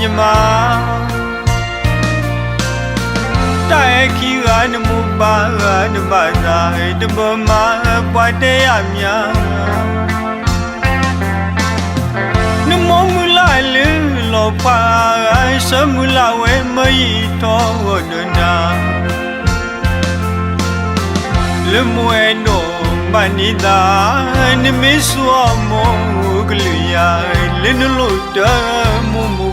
ညီမတိုက်ခီကနမူပါကနမသာတဘမပွားတဲ့ရမြနမမူလာလေလောပါစမူလာဝဲမီတော်ဒနာလမွေနောမနိဒာနမေဆွာမောကလျာလင်းလို့တမမ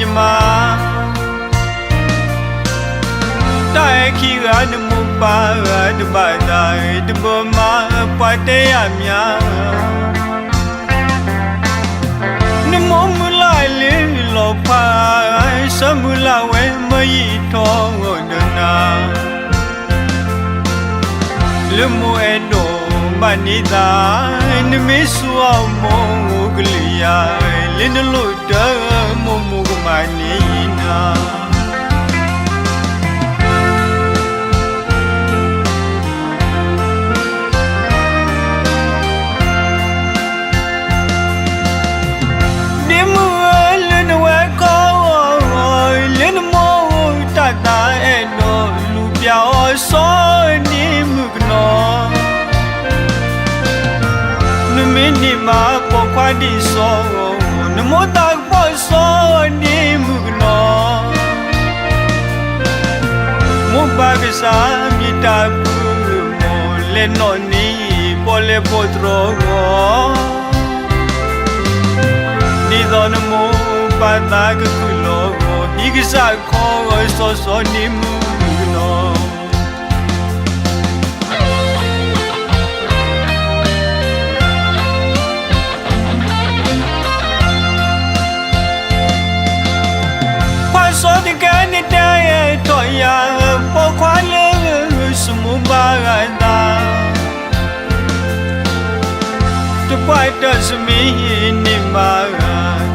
ညမတိုက်ခီရနမူပါရတဘတာတဘမပတေယမြာနမမလိုက်လေလောပါသမူလာဝဲမယီထောငုံနာလမွေတော့မနိသာနမေဆူအောင်မောဂလီယာလင်းလို့တာ Anina Đêm mưa lên quê có rồi Lên mô ta ta e đồ Lù bèo xói đi mực nó Nên mình đi mà bỏ qua đi xói မိုးတောက်ပေါ်စောနေမှုကလောမွန်ပါပစာမြစ်တာဘူးမော်လဲနော်နီပေါ်လေပေါ်တော်ကောဒီတော်နမိုးပါတာကခုလောကိုဤကစားခေါ်စောစောနေမှုကလော说的给你的也多呀，不快乐为什么把爱拿？这怪的是命你妈，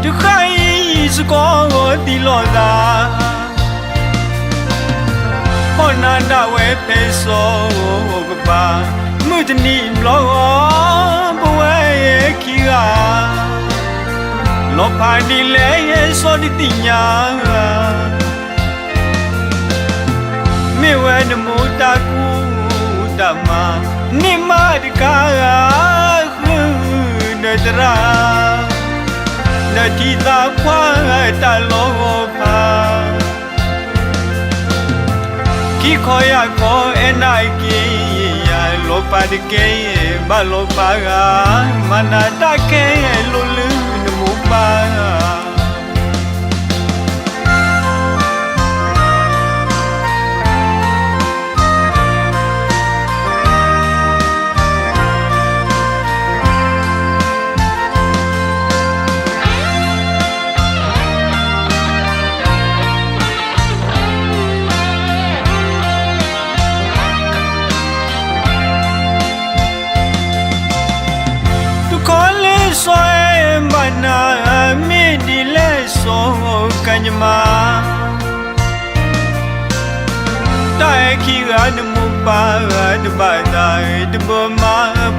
这还一直光我的落啦。我难道会陪说我不怕？没得你老我不会也去啊。လောဖာဒီလေယေစောဒီတိညာမေဝနမူတာကူတမနိမဒကာခုနတရာနတိသာခွာတလောဖာခိခေါ်ရခေါ်အနိုင်ကြီးရလောပါဒကေဘလောပါကမနာတကေလူလူ啊。ညမတိုက်ခီရနမူပါရတပတာတဘမ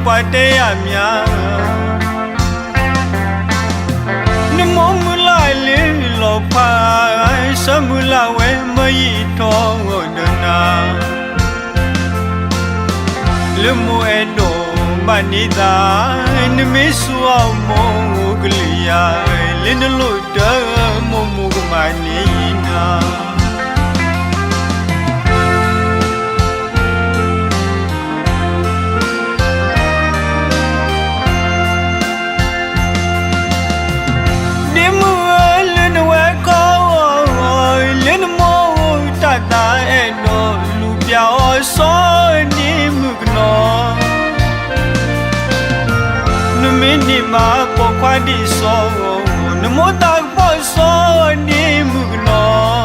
ပတေယမြာနမမလိုက်လေလောပါသမူလာဝဲမယီတော်ဒနာလမွေတော်မနိသာနမေဆူအောင်မောဂလီယာလင်းလို့တော် Panina Đêm mưa lên quê có ơi lên mô ta ta e nó lù bèo soi đi mực nó Nụ mình đi mà bỏ qua đi so Nụ mô ta စောနေမှုကလော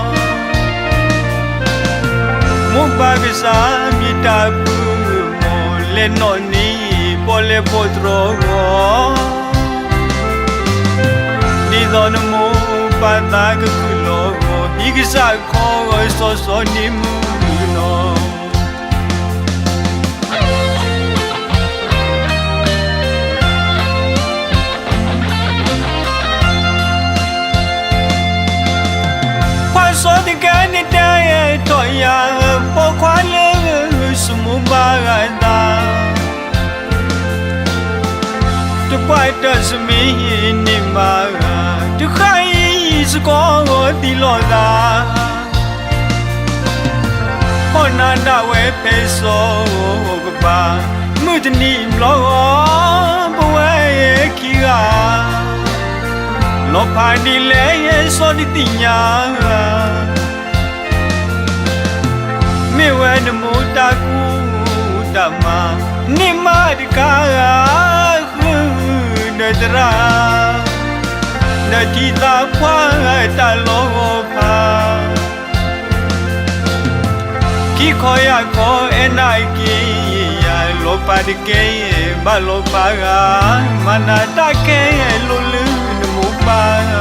မွန်ပါပစာမြစ်တာကူမောလဲနော်နီပေါ်လေပေါ်တော်ကောနေတော်နမပါတာကကူလောကိုဤကစားခေါ်စောစောနေမှု说的干的大也多呀，不快乐是木巴干的。这快乐是没你妈，这还是光我的落啦。我那那位陪说我吧，没得你老我不会记啊。လောဖာဒီလေယေစောဒီတိညာမေဝနမူတာကူတမနိမဒကာခုနဒရာနတိတာခွာတလောဖာခိခေါ်ရခေါ်အနိုင်ကြီးလောပါဒကေဘလောပါကမနာတကေလူလူ by